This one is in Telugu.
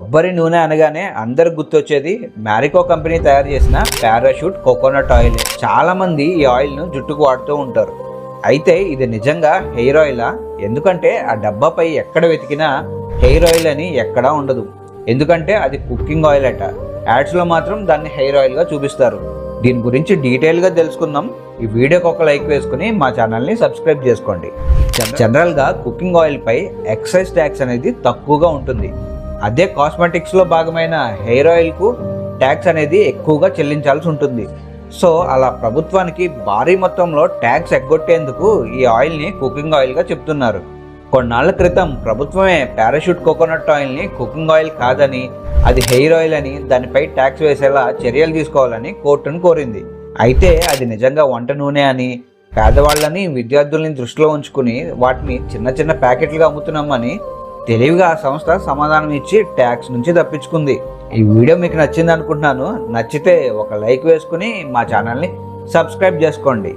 కొబ్బరి నూనె అనగానే అందరికి గుర్తొచ్చేది మ్యారికో కంపెనీ తయారు చేసిన పారాషూట్ కోకోనట్ ఆయిల్. చాలా మంది ఈ ఆయిల్ను జుట్టుకు వాడుతూ ఉంటారు. అయితే ఇది నిజంగా హెయిర్ ఆయిలా? ఎందుకంటే ఆ డబ్బాపై ఎక్కడ వెతికినా హెయిర్ ఆయిల్ అని ఎక్కడా ఉండదు. ఎందుకంటే అది కుకింగ్ ఆయిల్ అట. యాడ్స్లో మాత్రం దాన్ని హెయిర్ ఆయిల్గా చూపిస్తారు. దీని గురించి డీటెయిల్గా తెలుసుకుందాం. ఈ వీడియోకి ఒక లైక్ వేసుకుని మా ఛానల్ని సబ్స్క్రైబ్ చేసుకోండి. జనరల్గా కుకింగ్ ఆయిల్పై ఎక్సైజ్ ట్యాక్స్ అనేది తక్కువగా ఉంటుంది. అదే కాస్మెటిక్స్లో భాగమైన హెయిర్ ఆయిల్కు ట్యాక్స్ అనేది ఎక్కువగా చెల్లించాల్సి ఉంటుంది. సో అలా ప్రభుత్వానికి భారీ మొత్తంలో ట్యాక్స్ ఎగ్గొట్టేందుకు ఈ ఆయిల్ని కుకింగ్ ఆయిల్గా చెప్తున్నారు. కొన్నాళ్ళ క్రితం ప్రభుత్వమే పారాషూట్ కోకోనట్ ఆయిల్ని కుకింగ్ ఆయిల్ కాదని అది హెయిర్ ఆయిల్ అని దానిపై ట్యాక్స్ వేసేలా చర్యలు తీసుకోవాలని కోర్టును కోరింది. అయితే అది నిజంగా వంట నూనె అని పేదవాళ్ళని విద్యార్థుల్ని దృష్టిలో ఉంచుకుని వాటిని చిన్న చిన్న ప్యాకెట్లుగా అమ్ముతున్నామని తెలివిగా ఆ సంస్థ సమాధానం ఇచ్చి ట్యాక్స్ నుంచి తప్పించుకుంది. ఈ వీడియో మీకు నచ్చింది అనుకుంటున్నాను నచ్చితే ఒక లైక్ వేసుకుని మా ఛానల్ని సబ్స్క్రైబ్ చేసుకోండి.